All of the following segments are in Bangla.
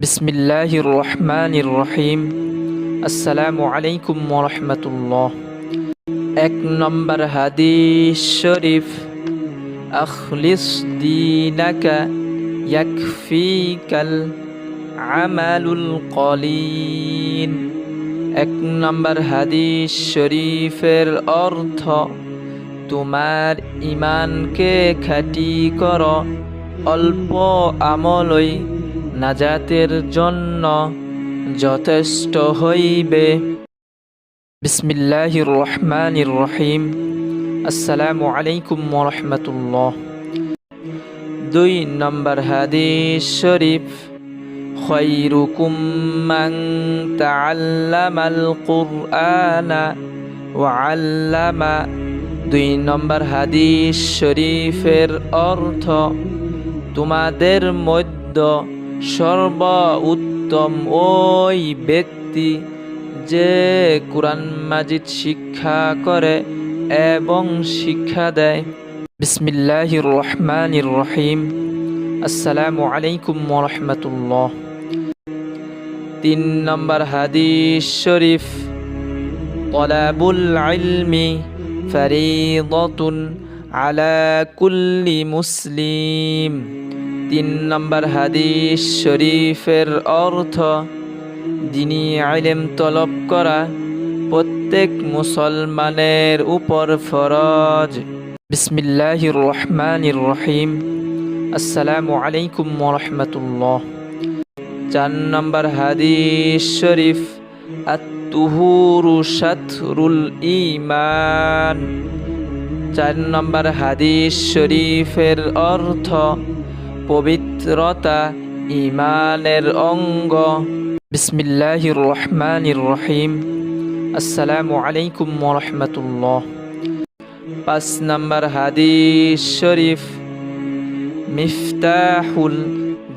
বিসমিল্লাহির রহমানির রহিম আসসালামু আলাইকুম রহমতুল্লাহ এক নম্বর হাদিস শরীফ আখলিস দিনাকা ইয়াকফিকাল আমালুল কলিন এক নম্বর হাদিস শরীফের অর্থ তোমার ইমানকে খাটি কর অল্প আমলই নাজাতের জন্য যথেষ্ট হইবে বিসমিল্লাহির রহমানির রহিম আসসালামু আলাইকুম রহমতুল্লাহ দুই নম্বর হাদিস শরীফ خيركم من تعلم القرآن وعلم দুই নম্বর হাদিস শরীফের অর্থ তোমাদের মধ্য সর্ব উত্তম ওই ব্যক্তি যে কোরআন মাজিদ শিক্ষা করে এবং শিক্ষা দেয়। বিসমিল্লাহির রহমানির রহিম। আসসালামু আলাইকুম রহমতুল্লাহ। তিন নম্বর হাদিস শরীফ। তলাবুল ইলমি ফরিদতুন আলা কুল্লি মুসলিম। তিন নম্বর হাদিস শরীফের অর্থ দিনী আইলেম তলব করা প্রত্যেক মুসলমানের উপর ফরজ। বিসমিল্লাহির রহমানির রহিম। আসসালামু আলাইকুম রহমতুল্লাহ। চার নম্বর হাদিস শরীফ, আত্তুহুরু শাতরুল ইমান চার নম্বর হাদিস শরীফের অর্থ পবিত্রতা ইমানের অঙ্গ। বিসমিল্লাহির রহমানির রহিম আসসালামু আলাইকুম রহমতুল্লাহ। পাঁচ নম্বর হাদিস শরীফ। মিফতাহুল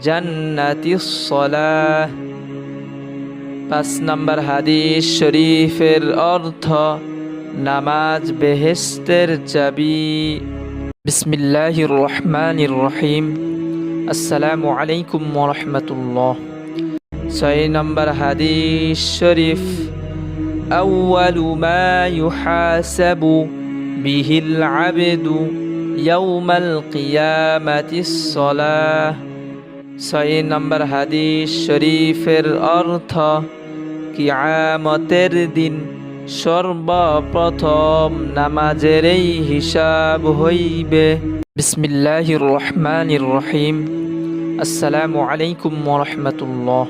জান্নাতি সলাহ। পাঁচ নম্বর হাদিস শরীফের অর্থ, নামাজ বেহেস্তের চাবি। বিসমিল্লাহির রহমানির রহিম আসসালামু আলাইকুম রহমতুল্লাহ ছয় নম্বর হাদিস শরীফ أول ما يحاسب به العبد يوم القيامة الصلاة ছয় নম্বর হাদিস শরীফের অর্থ কিয়ামতের দিন সর্বপ্রথম নামাজেরই হিসাব হইবে বিসমিল্লাহির রহমানির রহিম আসসালামু আলাইকুম রহমতুল্লাহ।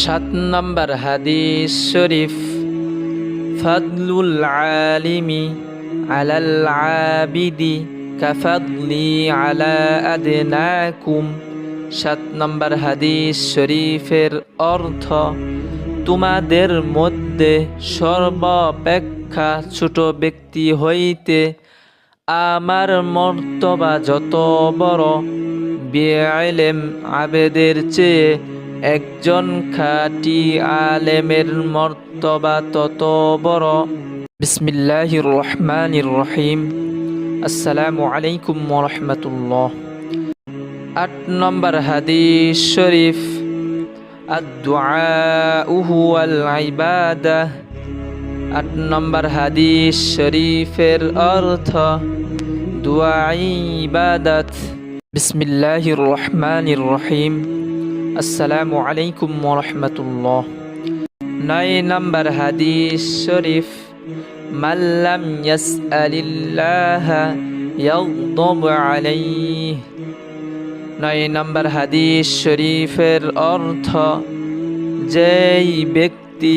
সাত নম্বর হাদিস শরীফ, ফদলুল আলিমি আলাল আবিদি কাফাদলি আলা আদনাকুম। সাত নম্বর হাদিস শরীফের অর্থ, তোমাদের মধ্যে সর্বাপেক্ষা ছোট ব্যক্তি হইতে আমার মর্তবা যত বড় বেআলেম আবেদের চেয়ে একজন খাটি আলেমের মর্তবা তত বড়। বিসমিল্লাহ রহমান রহিম আসসালামু আলাইকুম রহমতুল্লাহ। আট নম্বর হাদিস শরীফ। আট নম্বর হাদিস শরীফের অর্থ দোয়া ইবাদত বিসমিল্লাহির রহমানির রহিম আসসালামু আলাইকুম রহমতুল্লাহ নয় নম্বর হাদিস শরীফ মাল্লাম ইয়াসআলিল্লাহ ইয়াগদব আলাইহ। নয় নম্বর হাদিস শরীফের অর্থ, যেই ব্যক্তি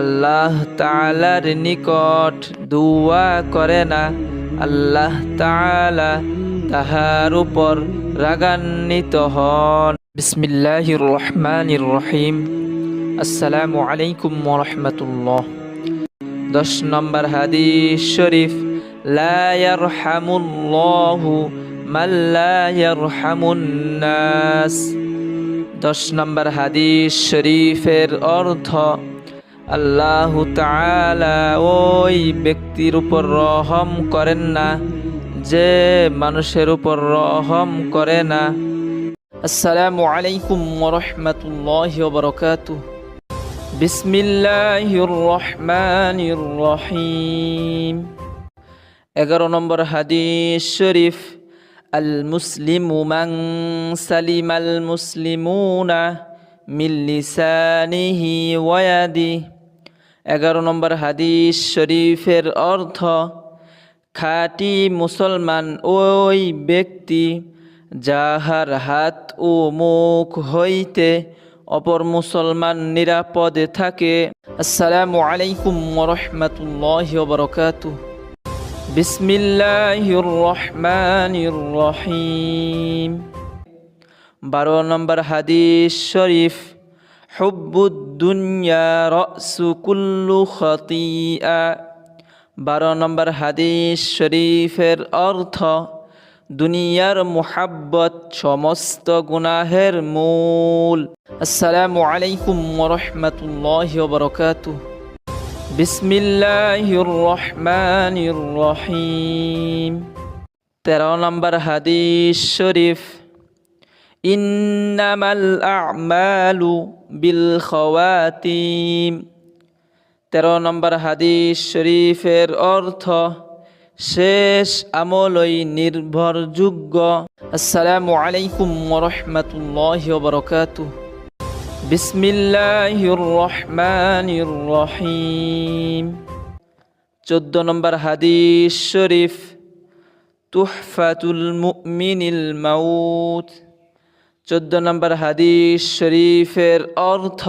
আল্লাহ তালার নিকট দুয়া করে না, আল্লাহ তালা তাহার উপর রাগান্বিত হন। বিসমিল্লাহির রহমানির রহিম। আসসালামু আলাইকুম রহমতুল্লাহ দশ নম্বর হাদিস শরীফ, লা ইয়ারহামুল্লাহু মান লা ইয়ারহামুন নাস দশ নম্বর হাদিস শরীফের অর্থ, আল্লাহ তাআলা ওই ব্যক্তির উপর রহম করেন না। যে মানুষের উপর রহম করে না। আসসালামু আলাইকুম ওরহমতুল্লাহ বরকাত বিসমিল্লাহির রহমানির রহিম। এগারো নম্বর হাদিস শরীফ আল মুসলিমু মান সালিম আল মুসলিমুনা মিল্লিসানিহি ওয়াদি এগারো নম্বর হাদিস শরীফের অর্থ খাঁটি মুসলমান ওই ব্যক্তি যাহার হাত ও মুখ হইতে অপর মুসলমান নিরাপদে থাকে। আসসালামু আলাইকুম রহমতুল্লাহ বরকাতু বিসমিল্লাহির রহমানির রহিম বারো নম্বর হাদিস শরীফ হুব্বুদ্দুনিয়া রসু কুল্লু খতিয়া বারো নম্বর হাদিস শরীফের অর্থ, দুনিয়ার মুহাব্বত সমস্ত গুনাহের মূল। আসসালামু আলাইকুম রহমতুল্লাহ বরকাতু বিসমিল্লাহির রহমানির রহিম। তেরো নম্বর হাদিস শরীফ, ইন্নামাল আমালু বিল খওয়াতিম। তেরো নম্বর হাদিস শরীফের অর্থ, শেষ আমলই নির্ভরযোগ্য। আসসালামু আলাইকুম রহমতুল্লাহ বরকাতু বিসমিল্লাহির রহমানির রহিম। চোদ্দ নম্বর হাদিস শরীফ, তুহফাতুল মুমিনিল মাউত। চোদ্দ নম্বর হাদিস শরীফের অর্থ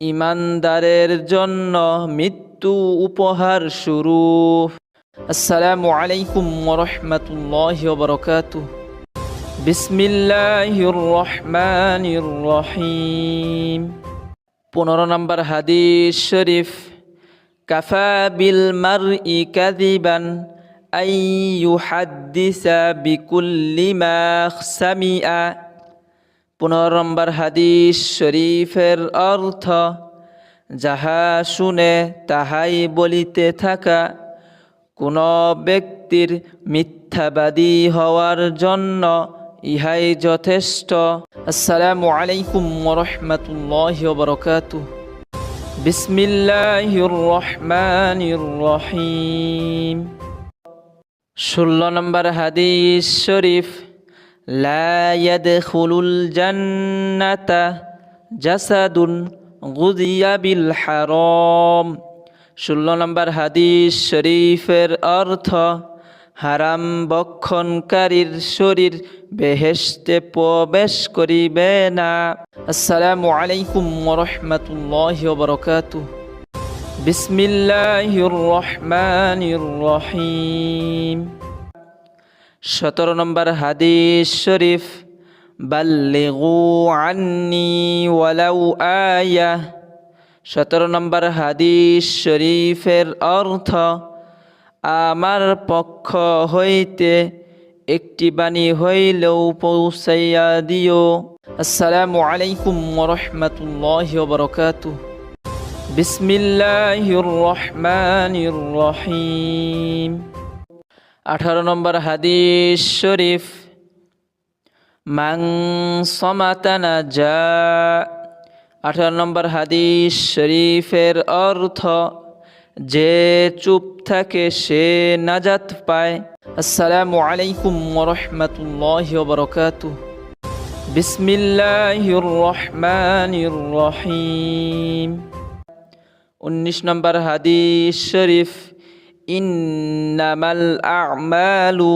ইমানদারের জন্য মৃত্যু উপহার শুরু আসসালামু আলাইকুম রহমতুল্লাহ বরকাতু বিসমিল্লাহির রহমানির রহিম। পনেরো নম্বর হাদিস শরীফ, কাফা বিল মার ই কাদিবান আই ইউহাদ্দিসা বিকুল্লি মা সামিআ। পনেরো নম্বর হাদিস শরীফের অর্থ, যাহা শুনে তাহাই বলিতে থাকা কোন ব্যক্তির মিথ্যাবাদী হওয়ার জন্য ইহাই যথেষ্ট। আসসালামু আলাইকুম রহমতুল্লাহ বরকাতু বিসমিল্লাহির রহমানির রহিম। ষোলো নম্বর হাদিস শরীফ لا يدخل الجنة جسد غذي بالحرام ষোলো নম্বর হাদিস শরীফের অর্থ হারাম বক্ষণকারীর শরীর বেহেশতে প্রবেশ করিবে না আসসালামু আলাইকুম রহমতুল্লাহ বরকাতু বিসমিল্লাহির রহমানির রহিম সতেরো নম্বর হাদিস শরীফ, বাল্লিগু আন্নি ওয়ালাউ আয়া। সতেরো নম্বর হাদিস শরীফের অর্থ, আমার পক্ষ হইতে একটি বাণী হইলেও পৌঁছাইয়া দিও। আসসালামু আলাইকুম রহমতুল্লাহ বরকাতু বিসমিল্লাহির রহমানির রহিম। আঠারো নম্বর হাদিস শরীফ মাং সমাতানা যা আঠারো নম্বর হাদিস শরীফের অর্থ, যে চুপ থাকে সে নাজাত পায়। আসসালামু আলাইকুম রহমতুল্লাহ বরকাতু বিসমিল্লাহির রহমানির রহিম। উনিশ নম্বর হাদিস শরীফ ইন্নামাল আমালু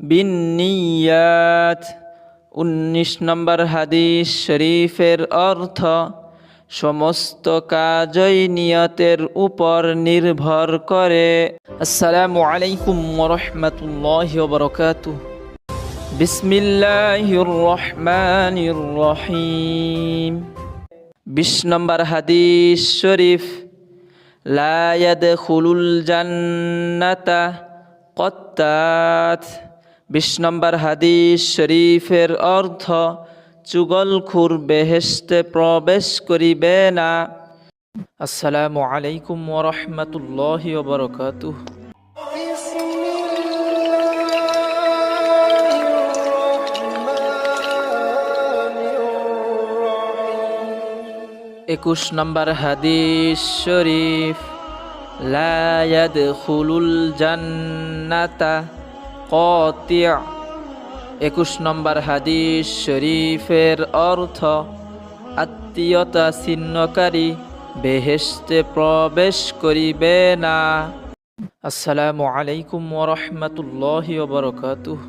বিনিয়াত উনিশ নম্বর হাদিস শরীফের অর্থ, সমস্ত কাজই নিয়তের উপর নির্ভর করে। আসসালামু আলাইকুম রহমতুল্লাহ বরকাতু বিসমিল্লাহির রহমানির রহিম। বিশ নম্বর হাদিস শরীফ বিশ নম্বর হাদিস শরীফের অর্থ চুগলখুর বেহেস্তে প্রবেশ করিবে না। আসসালামু আলাইকুম ওরহমতুল্লাহ বরকাতুহ। একুশ নম্বর হাদিস শরীফ, লা ইয়াদখুলুল জান্নাতা কাতিয়া একুশ নম্বর হাদিস শরীফের অর্থ, আত্মীয়তা ছিন্নকারী বেহেস্তে প্রবেশ করিবে না। আসসালামু আলাইকুম ওরহমতুল্লাহি ওবরকাতুহ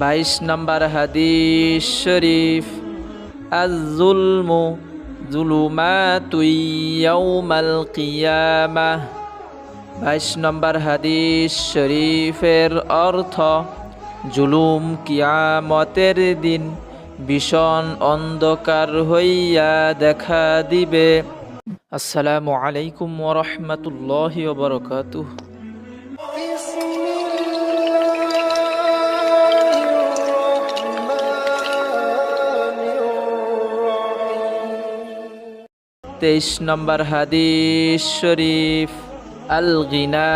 বাইশ নম্বর হাদিস শরীফ আজুলমু জুলুমাতুই ইয়াউমাল কিয়ামাহ বাইশ নম্বর হাদিস শরীফের অর্থ, জুলুম কিয়ামতের দিন ভীষণ অন্ধকার হইয়া দেখা দিবে। আসসালামু আলাইকুম ওরহমতুল্লাহি ওবরকাতুহ তেইশ নম্বর হাদিস শরীফ আল গিনা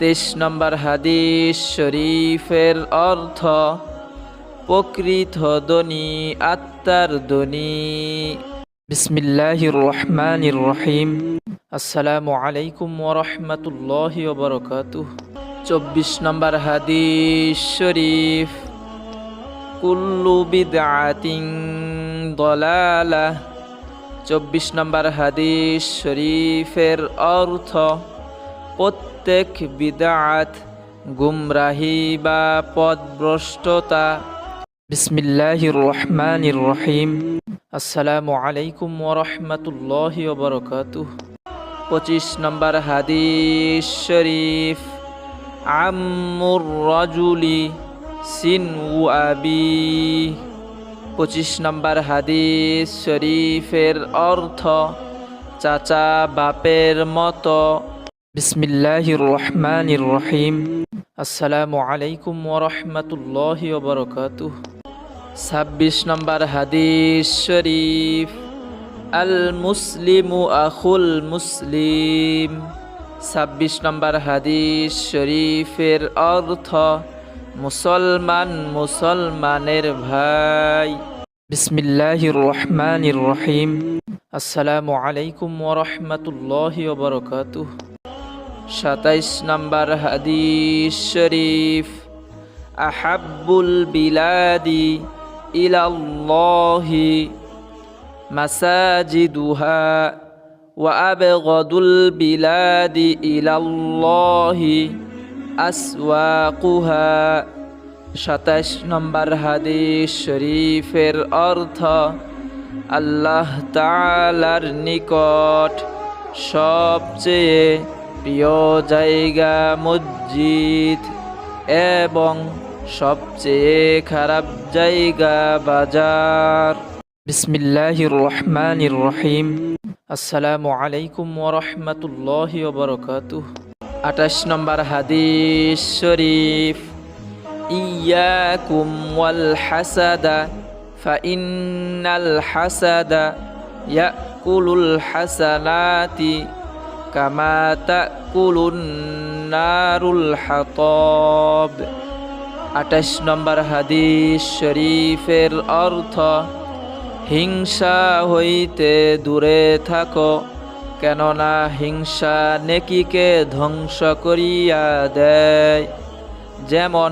তেইশ নম্বর হাদিস শরীফের অর্থ, প্রকৃত ধনী, আত্মার ধনী। বিসমিল্লাহির রহমানির রহিম। আসসালামু আলাইকুম ওরহমতুল্লাহি ওবরকাতুহ চব্বিশ নম্বর হাদিস শরীফ, কুল্লু বিদআতিন দলালাহ চব্বিশ নম্বর হাদিস শরীফের অর্থ, প্রত্যেক বিদাত গুমরাহি বা পদভ্রষ্টতা। বিসমিল্লাহির রহমান রহিম। আসসালামু আলাইকুম ওরহমতুল্লাহি ওবরকাতুহ পঁচিশ নম্বর হাদিস শরীফ, আম্মুর রাজুলি সিনু আবি। পঁচিশ নম্বর হাদিস শরীফের অর্থ, চাচা বাপের মতো। বিসমিল্লাহির রহমানির রহিম। আসসালামু আলাইকুম ওরহমতুল্লাহি ওবরকাতুহ। ছাব্বিশ নম্বর হাদিস শরীফ, আল মুসলিমু আখুল মুসলিম। ছাব্বিশ নম্বর হাদিস শরীফের অর্থ মুসলমান মুসলমানের ভাই বিসমিল্লাহির রহমানির রহিম আসসালামু আলাইকুম ওরহমতুল্লাহি ওবরকাতুহ সাতাইশ নম্বর হাদিস শরীফ আহাব্বুল বিলাদি ইলাল্লাহি মাসাজিদুহা وأبغض البلاد إلى الله আসওয়াকুহা। সাতাশ নম্বর হাদিস শরীফের অর্থ, আল্লাহ তালার নিকট সবচেয়ে প্রিয় জায়গা মসজিদ এবং সবচেয়ে খারাপ জায়গা বাজার। বিসমিল্লাহির রহমানির রহিম। আসসালামু আলাইকুম ওরহমতুল্লাহি ওবরকাতুহ আঠাশ নম্বর হাদিস শরীফ, ইয়াকুম ওয়াল হাসাদা, ফাইন্নাল হাসাদা ইয়াকুলুল হাসানাতি কামা তাকুলুন নারুল হাতব। আঠাশ নম্বর হাদিস শরীফের অর্থ, হিংসা হইতে দূরে থাকো। কেননা হিংসা নেকিকে ধ্বংস করিয়া দেয় যেমন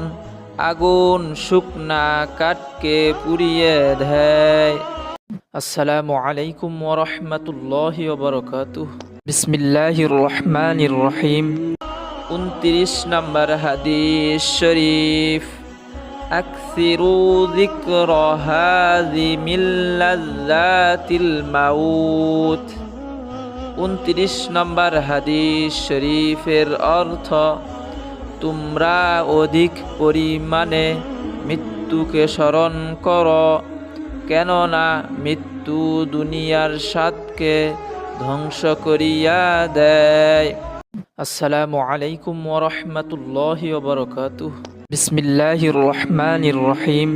আগুন শুকনা কাঠকে পুড়িয়ে দেয় আসসালামু আলাইকুম ওরহমতুল্লাহি ওবরকাতুহ বিসমিল্লাহির রহমানির রহিম উনত্রিশ নম্বর হাদিস শরীফ أكثروا ذكر هذه من لذات الموت উনত্রিশ নম্বর হাদিস শরীফের অর্থ, তোমরা অধিক পরিমাণে মৃত্যুকে স্মরণ করো, কেননা মৃত্যু দুনিয়ার স্বাদকে ধ্বংস করিয়া দেয়। আসসালামু আলাইকুম ওরহমতুল্লাহি ওবরকাতুহ বিসমিল্লাহির রহমানির রহিম।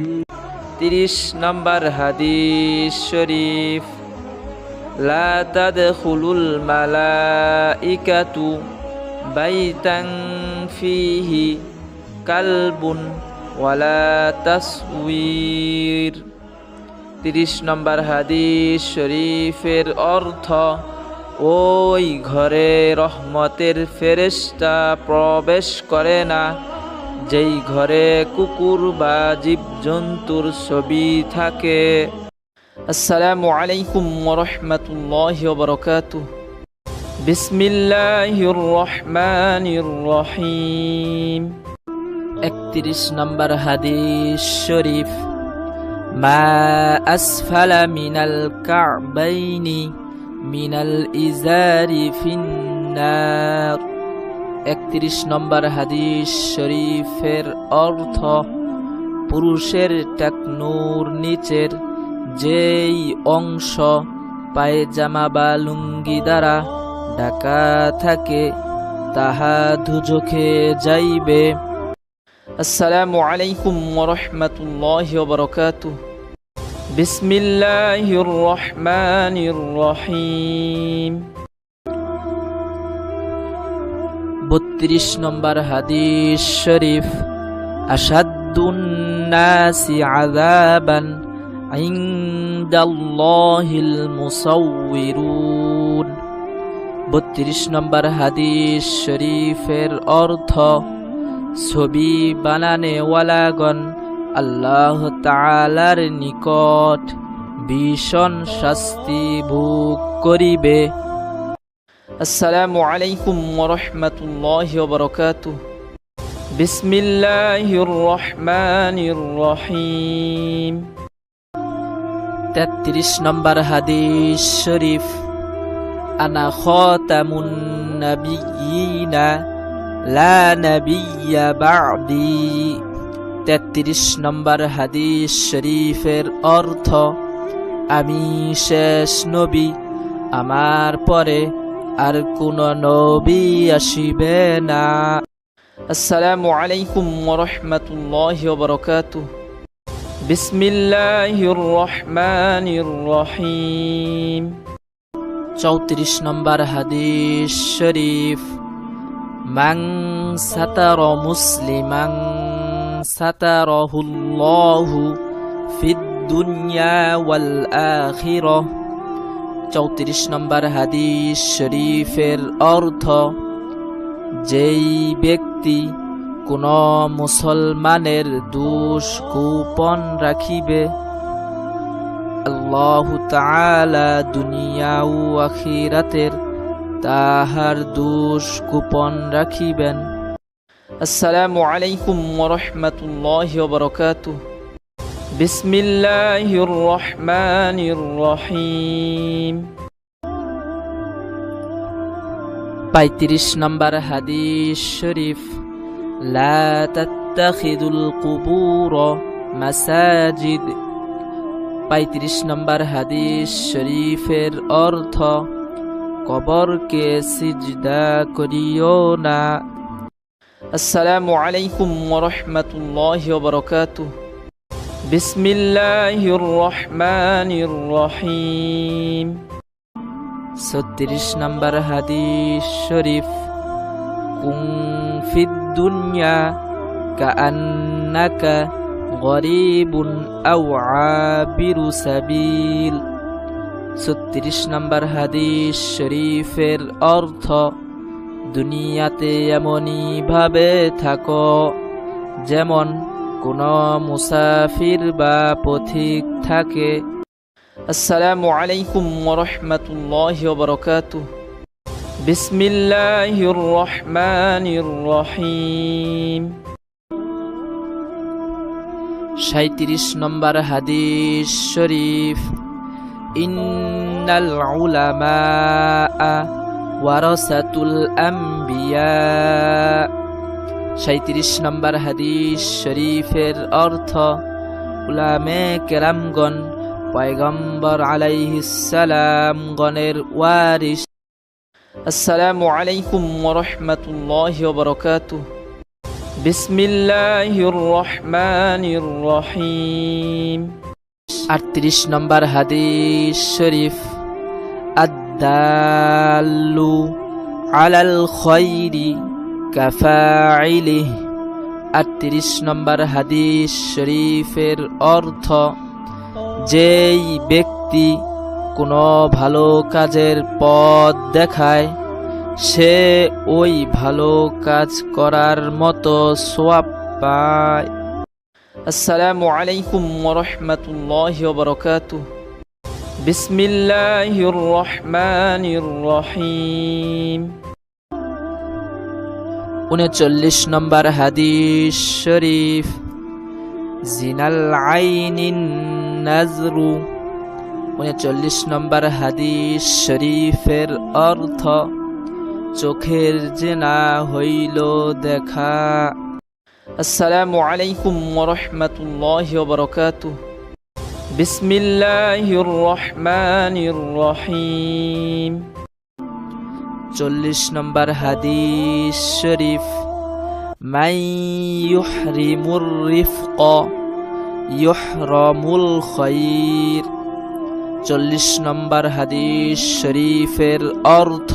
তিরিশ নম্বর হাদিস শরীফ। لا تدخل الملائكة بيتا فيه كلب ولا تصوير তিরিশ নম্বর হাদিস শরীফের অর্থ ওই ঘরে রহমতের ফেরেশতা প্রবেশ করে না যেই ঘরে কুকুর বা জীবজন্তুর ছবি থাকে আসসালামু আলাইকুম ওরহমতুল্লাহ বরকাতু বিসমিল্লাহির রহমানির রহিম একত্রিশ নম্বর হাদিস শরীফ মা আসফালা মিনাল কাবাইনি মিনাল ইজারি ফিন্নার একত্রিশ নম্বর হাদিস শরীফের অর্থ, পুরুষের টাকনুর নিচের যেই অংশ পায়জামা বা লুঙ্গি দ্বারা ঢাকা থাকে, তাহা দুজখে যাইবে। আসসালামু আলাইকুম ওরহমতুল্লাহ বরকাতু বিসমিল্লাহির রহমানির রহিম। বত্রিশ নম্বর হাদিস শরীফ আসাদুন্নাসি আযাবান ইনদাল্লাহিল মুসাউবিরুন বত্রিশ নম্বর হাদিস শরীফের অর্থ, ছবি বানানেওয়ালাগণ আল্লাহ তাআলার নিকট ভীষণ শাস্তি ভোগ করিবে। আসসালামু আলাইকুম ওরহমতুল্লাহ বরকাতু বিসমিল্লাহির রহমানির রহিম। তেত্রিশ নম্বর হাদিস শরীফ, আনা খাতামুন লা নাবিয়্যা বা'দি। তেত্রিশ নম্বর হাদিস শরীফের অর্থ, আমি শেষ নবী, আমার পরে আর কোন নবী আসিবে না। আসসালামু আলাইকুম ওরহমতুল্লাহ বরকাতু বিসমিল্লাহির রহমানির রহিম চৌত্রিশ নম্বর হাদিস শরীফ। মাং সাতার মুসলিমাং সাতারহুল্লাহু ফিদ দুনিয়া ওয়াল আখিরাহ চৌত্রিশ নম্বর হাদিস শরীফের অর্থ, যেই ব্যক্তি কোন মুসলমানের দোষ গোপন রাখিবে। আল্লাহ দুনিয়া ও আখিরাতের তাহার দোষ গোপন রাখিবেন। আসসালামু আলাইকুম ওরহমতুল্লাহ বরকাতু বিসমিল্লাহির রহমানির রহিম। পঁয়ত্রিশ নম্বর হাদিস শরীফ। লা তাত্তাখিদুল কুবুর মাসাজিদ পঁয়ত্রিশ নম্বর হাদিস শরীফের অর্থ কবরকে সিজদা করিও না আসসালামু আলাইকুম ওরহমতুল্লাহ বরকাতু বিসমিল্লাহির রহমানির রহিম ছত্রিশ নম্বর হাদিস শরীফ কুং দুনিয়া কাআন্নাকা গরিবুন আও আবিরু সাবিল। ছত্রিশ নম্বর হাদিস শরীফের অর্থ, দুনিয়াতে এমনই ভাবে থাকো, যেমন কোন মুসাফির বা পথিক থাকে। আসসালামু আলাইকুম ওরহমতুল্লাহ বরকাতু বিসমিল্লাহির রহমানির রহিম। সাঁত্রিশ নম্বর হাদিস শরীফ। ইন্নাল উলামা ওয়ারাসাতুল আম্বিয়া। সাঁত্রিশ নম্বর হাদিস শরীফের অর্থ, উলামে কেরামগণ, পয়গম্বর আলাইহিসালাম গণের ওয়ারিস আসসালামু আলাইকুম ওরহমতুল্লাহ বরকাতু বিসমিল্লাহির রহমানির রহিম আটত্রিশ নম্বর হাদিস শরীফ। আদাল্লু আলাল খৈরি কাফাইলিহ আটত্রিশ নম্বর হাদিস শরীফের অর্থ, যেই ব্যক্তি কোনো ভালো কাজের পথ দেখায়। সে ওই ভালো কাজ করার মতো সোয়াব পায়। আসসালামু আলাইকুম ওরহমতুল্লাহ বরকাতু বিসমিল্লাহির রহমানির রহিম। উনচল্লিশ নম্বর হাদিস শরীফ। জিনাল আইনিন নাজরু। উনচল্লিশ নম্বর হাদিস শরীফের অর্থ, চোখের জেনা হইল দেখা। আসসালামু আলাইকুম ওরহমতুল্লাহ বরকাতু বিসমিল্লাহির রহমানির রহিম চল্লিশ নম্বর হাদিস শরীফ মাই ইউহরিমুর রিফক, ইউহরমুল খৈর। চল্লিশ নম্বর হাদিস শরীফের অর্থ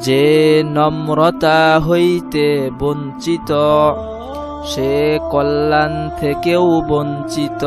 যে নম্রতা হইতে বঞ্চিত সে কল্যাণ থেকেও বঞ্চিত।